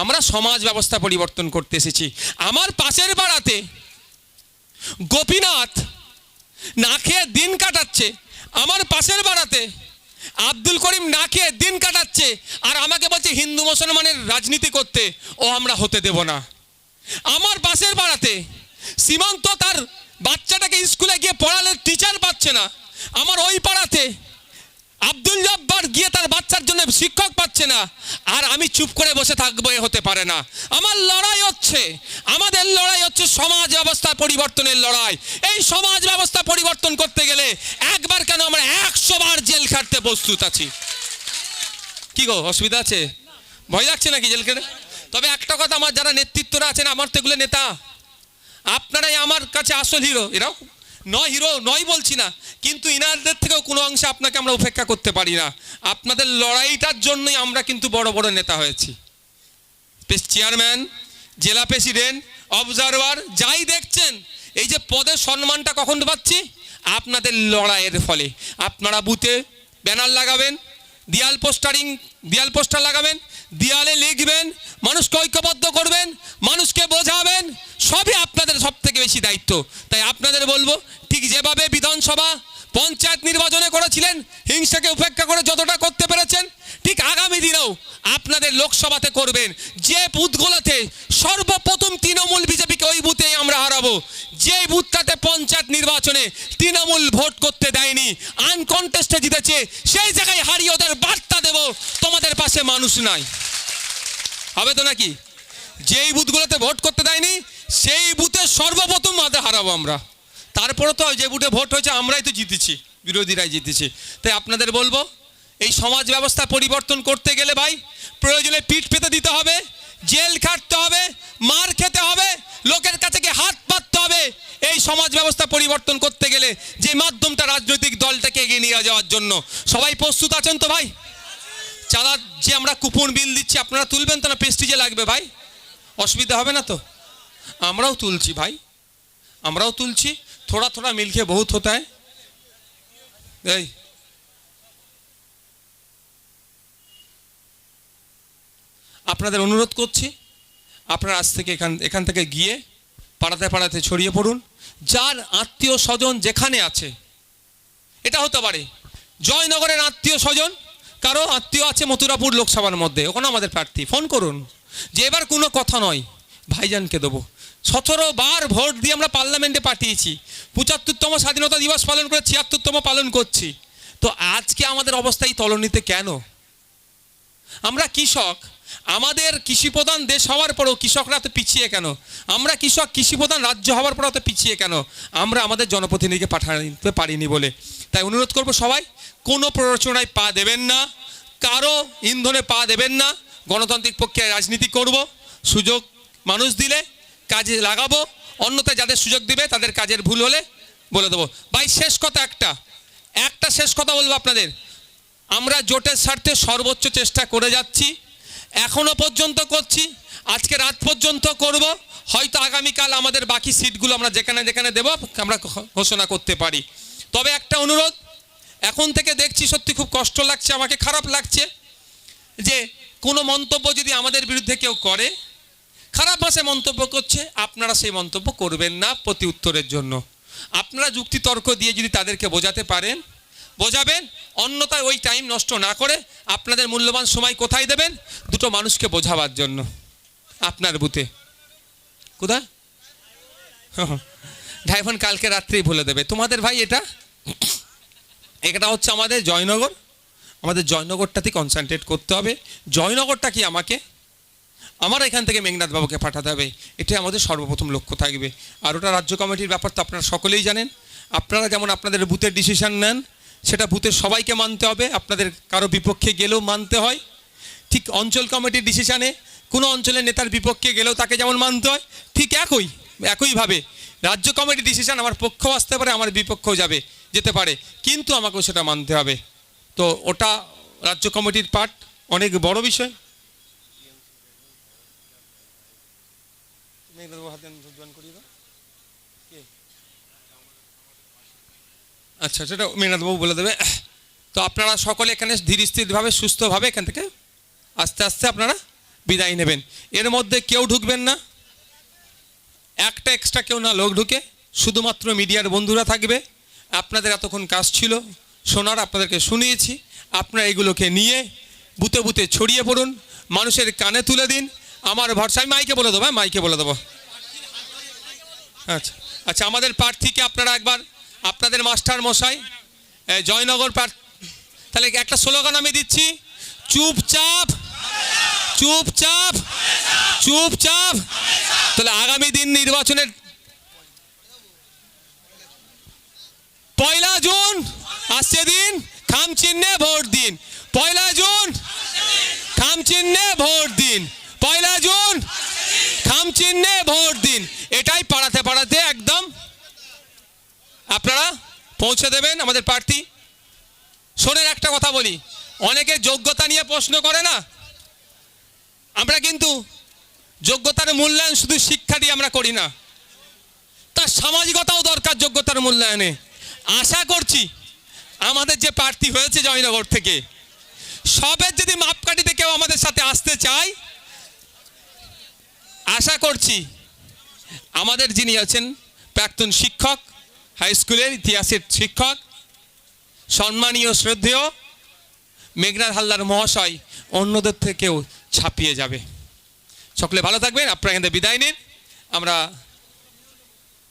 আমরা সমাজ ব্যবস্থা পরিবর্তন করতে এসেছি। আমার পাশের পাড়াতে গোপীনাথ না খেয়ে দিন কাটাচ্ছে। আমার পাশের পাড়াতে আব্দুল করিম না খেয়ে দিন কাটাচ্ছে। আর আমাকে বলছে হিন্দু মুসলমানের রাজনীতি করতে, ও আমরা হতে দেব না। আমার পাশের পাড়াতে সীমান্ত তার বাচ্চাটাকে স্কুলে গিয়ে পড়ালে টিচার পাচ্ছে না। আমার ওই পাড়াতে আব্দুল জব্বার গিয়ে তার বাচ্চার জন্য শিক্ষক না। আর আমি চুপ করে বসে থাকব এ হতে পারে না। আমার লড়াই হচ্ছে। আমাদের লড়াই হচ্ছে সমাজ ব্যবস্থা পরিবর্তনের লড়াই। এই সমাজ ব্যবস্থা পরিবর্তন করতে গেলে একবার কেন আমরা একশো বার জেল খাটতে প্রস্তুত আছি? কি গো, অসুবিধা আছে? ভয় লাগছে নাকি জেল কেটে তবে একটা কথা, আমার যারা নেতৃত্বরা আছেন, আমার তো এগুলো নেতা। আপনারাই আমার কাছে আসল হিরো, এরাও নয় হিরো নয় বলছি না, কিন্তু ইনারদের থেকেও কোনো অংশে আপনাকে আমরা উপেক্ষা করতে পারি না। আপনাদের লড়াইটার জন্যই আমরা কিন্তু বড় বড় নেতা হয়েছি। চেয়ারম্যান জেলা প্রেসিডেন্ট অবজারভার যাই দেখছেন, এই যে পদের সম্মানটা কখন পাচ্ছি? আপনাদের লড়াইয়ের ফলে। আপনারা বুথে ব্যানার লাগাবেন, দেয়াল পোস্টারিং, দেয়াল পোস্টার লাগাবেন দেয়ালে লিখবেন মানুষকে ঐক্যবদ্ধ করবেন মানুষকে বোঝাবেন সবই আপনাদের সব থেকে বেশি দায়িত্ব। তাই আপনাদের বলব, ঠিক যেভাবে বিধানসভা পঞ্চায়েত নির্বাচনে করেছিলেন, হিংসাকে উপেক্ষা করে যতটা করতে পেরেছেন, ঠিক আগামী দিনেও আপনাদের লোকসভাতে করবেন। যে বুথগুলোতে সর্বপ্রথম তৃণমূল বিজেপিকে ওই বুথে আমরা হারাবো যে বুথটাতে পঞ্চায়েত নির্বাচনে তৃণমূল ভোট করতে দেয়নি আনকনটেস্টে জিতেছে, সেই জায়গায় হারিয়ে ওদের বার্তা দেব, তোমাদের পাশে মানুষ নাই হবে তো নাকি? যেই বুথগুলোতে ভোট করতে দেয়নি সেই বুথে সর্বপ্রথম মাঝে হারাবো আমরা। তারপরে তো যে বুথে ভোট হয়েছে, আমরাই তো জিতেছি, বিরোধীরাই জিতেছি। তাই আপনাদের বলব, এই সমাজ ব্যবস্থা পরিবর্তন করতে গেলে ভাই, প্রয়োজনে পিঠ পেতে দিতে হবে, জেল খাটতে হবে, মার খেতে হবে, লোকের কাছে গিয়ে হাত পাততে হবে। এই সমাজ ব্যবস্থা পরিবর্তন করতে গেলে যে মাধ্যমটা রাজনৈতিক দলটাকে এগিয়ে নিয়ে যাওয়ার জন্য। সবাই প্রস্তুত আছেন তো ভাই? চাঁদা যে আমরা কুপন বিল দিচ্ছি, আপনারা তুলবেন তো না, পেস্টিজে লাগবে ভাই? অসুবিধা হবে না তো? আমরাও তুলছি ভাই, আমরাও তুলছি, থোড়া থোড়া মিলকে বহুত হতা এই। আপনাদের অনুরোধ করছি, আপনারা আজ থেকে এখান এখান থেকে গিয়ে পাড়াতে পাড়াতে ছড়িয়ে পড়ুন। যার আত্মীয় স্বজন যেখানে আছে, এটা হতে পারে। জয়নগরের আত্মীয় স্বজন, কারও আত্মীয় আছে মথুরাপুর লোকসভার মধ্যে ওখানে আমাদের প্রার্থী। ফোন করুন, যে এবার কোনো কথা নয়, ভাইজানকে দেবো। সতেরো বার ভোট দিয়ে আমরা পার্লামেন্টে পাঠিয়েছি। পঁচাত্তরতম স্বাধীনতা দিবস পালন করে ছিয়াত্তরতম পালন করছি। তো আজকে আমাদের অবস্থায় তলনিতে কেন? আমরা কৃষক, আমাদের কৃষিপ্রধান দেশ হওয়ার পরেও কৃষকরা তো পিছিয়ে কেন? আমরা কৃষক, কৃষিপ্রধান রাজ্য হওয়ার পরেও তো পিছিয়ে কেন? আমরা আমাদের জনপ্রতিনিধিকে পাঠাতে পারিনি বলে। তাই অনুরোধ করব সবাই, কোনো প্ররোচনায় পা দেবেন না, কারও ইন্ধনে পা দেবেন না। গণতান্ত্রিক পক্ষে রাজনীতি করব, সুযোগ মানুষ দিলে কাজে লাগাবো, অন্যথায় যাদের সুযোগ দিবে তাদের কাজের ভুল হলে বলে দেবো। ভাই, শেষ কথা একটা। একটা শেষ কথা বলব আপনাদের। আমরা জোটের স্বার্থে সর্বোচ্চ চেষ্টা করে যাচ্ছি, এখনও পর্যন্ত করছি, আজকে রাত পর্যন্ত করব, হয়তো আগামীকাল আমাদের বাকি সিটগুলো আমরা যেখানে যেখানে দেব, আমরা ঘোষণা করতে পারি। তবে একটা অনুরোধ, এখন থেকে দেখছি সত্যি খুব কষ্ট লাগছে, আমাকে খারাপ লাগছে যে কোনো মন্তব্য যদি আমাদের বিরুদ্ধে কেউ করে খারাপ ভাষায় মন্তব্য করছে, আপনারা সেই মন্তব্য করবেন না প্রতি উত্তরের জন্য। আপনারা যুক্তি তর্ক দিয়ে যদি তাদেরকে বোঝাতে পারেন, বোঝাবেন, অন্যথায় ওই টাইম নষ্ট না করে আপনাদের মূল্যবান সময় কোথায় দেবেন? দুটো মানুষকে বোঝাবার জন্য, আপনার বুথে। কোথায়? ঢাইফোন কালকে রাত্রেই ভুলে দেবে। তোমাদের ভাই এটা? এটা হচ্ছে আমাদের জয়নগর। আমাদের জয়নগরটাতে কনসেন্ট্রেট করতে হবে। জয়নগরটা কি আমাকে? আমার এখান থেকে মেঘনাথ বাবুকে পাঠাতে হবে। এটাই আমাদের সর্বপ্রথম লক্ষ্য থাকবে। আর ওটা রাজ্য কমিটির ব্যাপার তো আপনারা সকলেই জানেন। আপনারা যেমন আপনাদের বুথের ডিসিশান নেন, সেটা বুথের সবাইকে মানতে হবে। আপনাদের কারও বিপক্ষে গেলেও মানতে হয়। ঠিক অঞ্চল কমিটির ডিসিশানে কোনো অঞ্চলের নেতার বিপক্ষে গেলেও তাকে যেমন মানতে হয়, ঠিক একই, একইভাবে। রাজ্য কমিটির ডিসিশান আমার পক্ষেও আসতে পারে, আমার বিপক্ষেও যাবে, যেতে পারে। কিন্তু আমাকেও সেটা মানতে হবে। তো ওটা রাজ্য কমিটির পার্ট অনেক বড় বিষয়। আচ্ছা সেটা মেঘনাথবাবু বলে দেবে। তো আপনারা সকলে এখানে ধীর স্থিরভাবে সুস্থভাবে এখান থেকে আস্তে আস্তে আপনারা বিদায় নেবেন। এর মধ্যে কেউ ঢুকবেন না। একটা এক্সট্রা কেউ না, লোক ঢুকে। শুধুমাত্র মিডিয়ার বন্ধুরা থাকবে। আপনাদের এতক্ষণ কাজ ছিল। শোনার আপনাদেরকে শুনিয়েছি। আপনারা এগুলোকে নিয়ে বুতে বুতে ছড়িয়ে পড়ুন। মানুষের কানে তুলে দিন। আমার ভরসা আমি মাইকে বলে দেবো হ্যাঁ মাইকে বলে দেবো। আচ্ছা। আচ্ছা আমাদের প্রার্থীকে আপনারা একবার, আপনাদের মাস্টার মশাই জয়নগর তাহলে একটা স্লোগান আমি দিচ্ছি, চুপচাপ চুপচাপ চুপচাপ। তাহলে আগামী দিন নির্বাচনের পয়লা জুন, আসছে দিন, খাম চিহ্নে ভোট দিন। পয়লা জুন, খাম চিহ্নে ভোট দিন। পয়লা জুন চিহ্নে ভোট দিন। এটাই পাড়াতে পাড়াতে একদম আপনারা পৌঁছে দেবেন আমাদের প্রার্থী। শোনেন একটা কথা বলি, অনেকে যোগ্যতা নিয়ে প্রশ্ন করে না? আমরা কিন্তু যোগ্যতার মূল্যায়ন শুধু শিক্ষা দিয়ে আমরা করি না। তার সামাজিকতাও দরকার যোগ্যতার মূল্যায়নে। আশা করছি আমাদের যে প্রার্থী হয়েছে জয়নগর থেকে, সবের যদি মাপকাঠিতে কেউ আমাদের সাথে আসতে চায় আশা করছি আমাদের যিনি আছেন প্রাক্তন শিক্ষক হাই স্কুলের ইতিহাসের শিক্ষক, সম্মানীয়, শ্রদ্ধেয় মেঘনাথ হালদার মহাশয় অন্যদের থেকেও ছাপিয়ে যাবে। সকলে ভালো থাকবেন, আপনারা থেকে বিদায় নিন। আমরা